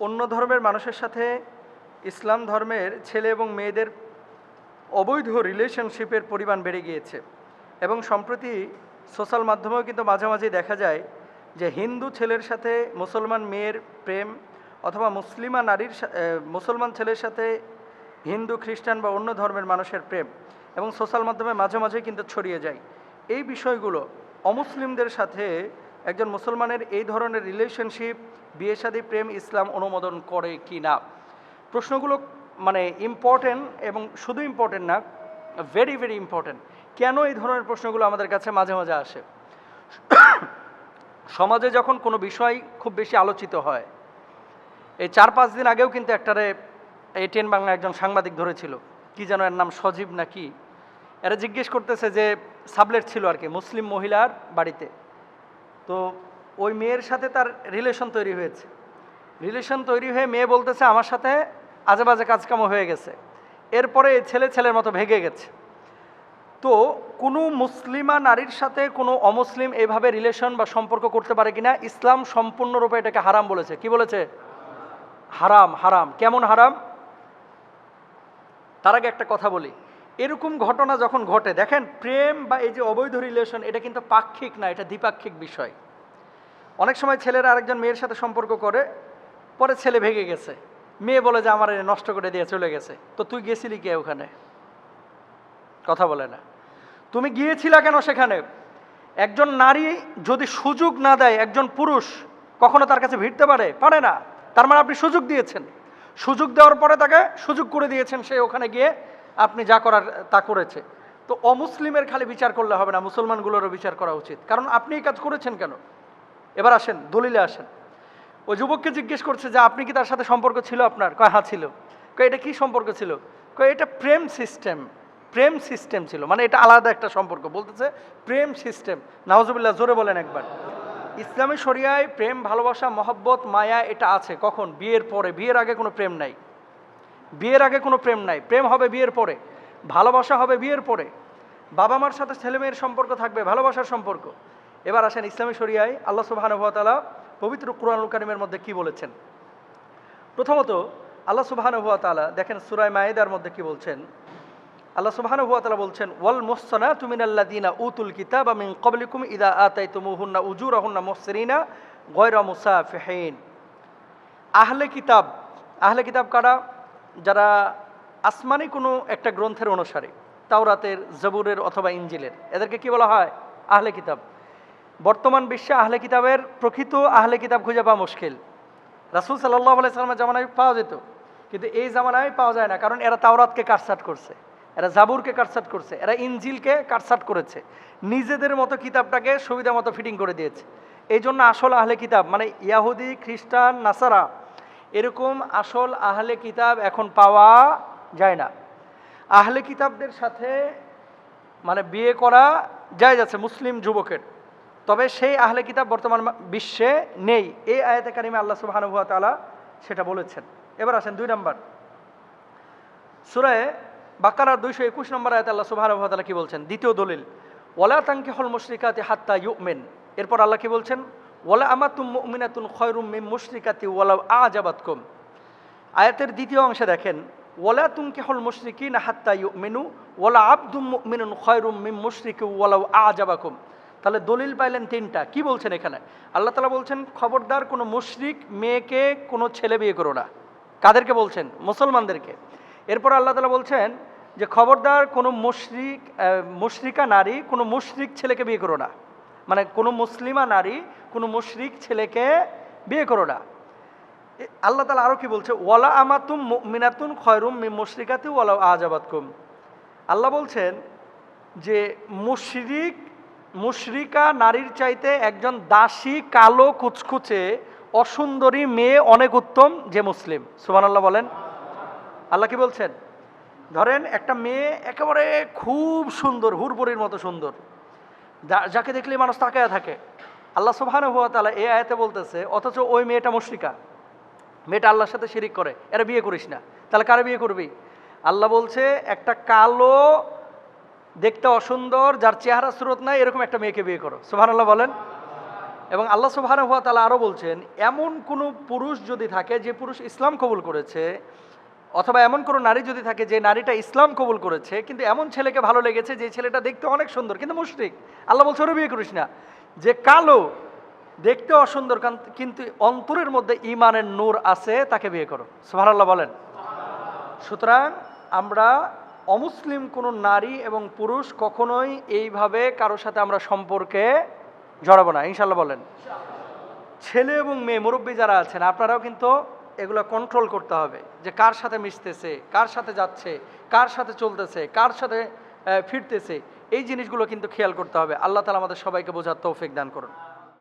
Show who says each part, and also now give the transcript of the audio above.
Speaker 1: অন্য ধর্মের মানুষের সাথে ইসলাম ধর্মের ছেলে এবং মেয়েদের অবৈধ রিলেশনশিপের পরিমাণ বেড়ে গিয়েছে এবং সম্প্রতি সোশ্যাল মাধ্যমেও কিন্তু মাঝামাঝি দেখা যায় যে হিন্দু ছেলের সাথে মুসলমান মেয়ের প্রেম অথবা মুসলিমা নারীর মুসলমান ছেলের সাথে হিন্দু, খ্রিস্টান বা অন্য ধর্মের মানুষের প্রেম এবং সোশ্যাল মাধ্যমে মাঝে মাঝে কিন্তু ছড়িয়ে যায়। এই বিষয়গুলো অমুসলিমদের সাথে একজন মুসলমানের এই ধরনের রিলেশনশিপ বিয়ে শাদী, প্রেম, ইসলাম অনুমোদন করে কি না? প্রশ্নগুলো মানে ইম্পর্টেন্ট এবং শুধু ইম্পর্টেন্ট না ভেরি ভেরি ইম্পর্টেন্ট কেন এই ধরনের প্রশ্নগুলো আমাদের কাছে মাঝে মাঝে আসে? সমাজে যখন কোনো বিষয় খুব বেশি আলোচিত হয়, এই চার পাঁচ দিন আগেও কিন্তু একটারে এই টেন বাংলা একজন সাংবাদিক ধরেছিল। কি যেন এর নাম, সজীব নাকি এরা জিজ্ঞেস করতেছে যে সাবলেট ছিল আর কি, মুসলিম মহিলার বাড়িতে। তো ওই মেয়ের সাথে তার রিলেশন তৈরি হয়েছে। রিলেশন তৈরি হয়ে মেয়ে বলতেছে, আমার সাথে আজে বাজে কাজকাম হয়ে গেছে। এরপরে ছেলে ছেলের মতো ভেগে গেছে। তো কোনো মুসলিমা নারীর সাথে কোনো অমুসলিম এইভাবে রিলেশন বা সম্পর্ক করতে পারে কিনা, ইসলাম সম্পূর্ণরূপে এটাকে হারাম বলেছে। কি বলেছে? হারাম হারাম। কেমন হারাম? তার আগে একটা কথা বলি। এরকম ঘটনা যখন ঘটে, দেখেন, প্রেম বা এই যে অবৈধ রিলেশন এটা কিন্তু পাক্ষিক না, এটা দ্বিপাক্ষিক বিষয়। অনেক সময় ছেলেরা আরেকজন মেয়ের সাথে সম্পর্ক করে, পরে ছেলে ভেঙে গেছে। মেয়ে বলে যে, আমার নষ্ট করে দিয়ে চলে গেছে। তো তুই গেছিলি কে ওখানে? কথা বলে না। তুমি গিয়েছিলা কেন সেখানে? একজন নারী যদি সুযোগ না দেয়, একজন পুরুষ কখনো তার কাছে ভিড়তে পারে? পারে না। তার মানে আপনি সুযোগ দিয়েছেন। সুযোগ দেওয়ার পরে তাকে সুযোগ করে দিয়েছেন সে ওখানে গিয়ে আপনি যা করার, তা করেছে। তো অমুসলিমের খালি বিচার করলে হবে না, মুসলমানগুলোরও বিচার করা উচিত। কারণ আপনি এই কাজ করেছেন কেন? এবার আসেন, দলিলে আসেন। ওই যুবককে জিজ্ঞেস করছে যে, আপনি কি তার সাথে সম্পর্ক ছিল আপনার? কয় হ্যাঁ ছিল। কয়, এটা কি সম্পর্ক ছিল? কয়, এটা প্রেম সিস্টেম প্রেম সিস্টেম ছিল। মানে এটা আলাদা একটা সম্পর্ক। বলতেছে, প্রেম সিস্টেম। নাওজুবিল্লাহ জোরে বলেন একবার। ইসলামী শরিয়ায় প্রেম, ভালোবাসা, মহব্বত, মায়া, এটা আছে। কখন? বিয়ের পরে। বিয়ের আগে কোনো প্রেম নাই। বিয়ের আগে কোনো প্রেম নাই। প্রেম হবে বিয়ের পরে, ভালোবাসা হবে বিয়ের পরে। বাবা মার সাথে ছেলে মেয়ের সম্পর্ক থাকবে, ভালোবাসার সম্পর্ক। এবার আসেন ইসলামী শরিয়ায়, আল্লাহ সুবাহানুভাতালা পবিত্র কুরআনুল কারিমের মধ্যে কি বলেছেন? প্রথমত, আল্লাহ সুবাহানুভাতালা দেখেন সুরায় মায়েদার মধ্যে কি বলছেন? আল্লাহ সুবাহানুভাতালা বলছেন, ওয়াল মোসনা তুমিন আল্লাহ দিনা উতুল কিতাব আমিন কবলিকুম ইদা আতাই তুমুহুন্না উজুর আহুন্না মোসরিনা গয়রা মুসাফিহিন। আহলে কিতাব আহলে কিতাব কারা? যারা আসমানি কোনো একটা গ্রন্থের অনুসারে, তাওরাতের, জবুরের অথবা ইঞ্জিলের, এদেরকে কি বলা হয়? আহলে কিতাব। বর্তমান বিশ্বে আহলে কিতাবের প্রকৃত আহলে কিতাব খুঁজে পাওয়া মুশকিল। রাসুল সাল্লাহ আলাইসালামের জামানায় পাওয়া যেত, কিন্তু এই জামানায় পাওয়া যায় না, কারণ এরা তাওরাতকে কাটসাট করছে, এরা জাবুরকে কাটসাট করছে, এরা ইঞ্জিলকে কাটসাট করেছে, নিজেদের মতো কিতাবটাকে সুবিধা মতো ফিটিং করে দিয়েছে। এই জন্য আসল আহলে কিতাব মানে ইয়াহুদি, খ্রিস্টান, নাসারা এরকম আসল আহলে কিতাব এখন পাওয়া যায় না। আহলে কিতাবদের সাথে মানে বিয়ে করা যায় যাচ্ছে মুসলিম যুবকের। তবে সেই আহলে কিতাব বর্তমান বিশ্বে নেই। এই আয়াতে কারিমে আল্লাহ সুবাহানুভা তালা সেটা বলেছেন। এবার আসেন দুই নম্বর। সুরায় বাকারার দুইশো একুশ নম্বর আয়াতে আল্লাহ সুবাহানুভা তালা কি বলছেন? দ্বিতীয় দলিল ওলা তাঙ্কি হল মুশরিকাতি হাত্তা ইউমেন। এরপর আল্লাহ কি বলছেন? ওয়ালা আমাতুম মুমিনাতুন খয়রুম মিম মুশরিকাতি ওয়ালাউ আজাবাতকুম। আয়াতের দ্বিতীয় অংশে দেখেন, ওয়ালা তুমকে হল মুশরিকিন হাত্তা ইউমিনু, ওয়ালা আব্দুম মুমিনুন খয়রুম মিম মুশরিকি ওয়ালাউ আজাবাকুম। তাহলে দলিল পাইলেন তিনটা, কি বলছেন এখানে? আল্লাহ তালা বলছেন, খবরদার কোনো মুশরিক মেয়েকে কোনো ছেলে বিয়ে করো না। কাদেরকে বলছেন? মুসলমানদেরকে। এরপর আল্লাহ তালা বলছেন যে, খবরদার কোনো মুশরিক মুশরিকা নারী কোনো মুশরিক ছেলেকে বিয়ে করো না। মানে কোনো মুসলিমা নারী, কোনো মুশরিক ছেলেকে বিয়ে করো না। আল্লাহ তালা আরও কি বলছে? ওয়ালা আমাতুম মিনাতুন খয়রুম মি মুশরিকাতি ওয়ালা আজাবাতকুম। আল্লাহ বলছেন যে মুশরিক, মুশরিকা নারীর চাইতে একজন দাসী, কালো, কুচকুচে, অসুন্দরী মেয়ে অনেক উত্তম যে মুসলিম। সুবান আল্লাহ বলেন। আল্লাহ কি বলছেন? ধরেন একটা মেয়ে একেবারে খুব সুন্দর, হুরবরির মতো সুন্দর। যাকে দেখলে মানুষ তাকায় থাকে। আল্লাহ সুবহানাহু ওয়া তালা এ আয়াতে বলতেছে, অথচ ওই মেয়েটা মুশরিকা। মেয়েটা আল্লাহর সাথে শিরিক করে, এরা বিয়ে করিস না। তাহলে কারে বিয়ে করবি? আল্লাহ বলছে, একটা কালো, দেখতে অসুন্দর, যার চেহারা স্রোত নাই, এরকম একটা মেয়েকে বিয়ে করো। সুবহানাল্লাহ বলেন। এবং আল্লাহ সুবহানাহু ওয়া তালা আরও বলছেন, এমন কোনো পুরুষ যদি থাকে, যে পুরুষ ইসলাম কবুল করেছে অথবা এমন কোনো নারী যদি থাকে যে নারীটা ইসলাম কবুল করেছে, কিন্তু এমন ছেলেকে ভালো লেগেছে যে ছেলেটা দেখতে অনেক সুন্দর, কিন্তু মুশরিক। আল্লাহ বলছে, ওরা বিয়ে করিস না। যে কালো, দেখতে অসুন্দর কিন্তু অন্তরের মধ্যে ইমানের নূর আছে, তাকে বিয়ে করো। সুবহানাল্লাহ বলেন। সুতরাং আমরা অমুসলিম কোনো নারী এবং পুরুষ কখনোই এইভাবে কারোর সাথে আমরা সম্পর্কে জড়াবো না। ইনশাল্লাহ বলেন। ছেলে এবং মেয়ে, মুরব্বী যারা আছেন, আপনারাও কিন্তু এগুলো কন্ট্রোল করতে হবে যে কার সাথে মিশতেছে, কার সাথে যাচ্ছে, কার সাথে চলতেছে, কার সাথে ফিরতেছে, এই জিনিসগুলো কিন্তু খেয়াল করতে হবে। আল্লাহ তালা আমাদের সবাইকে বোঝার তৌফিক দান করুন।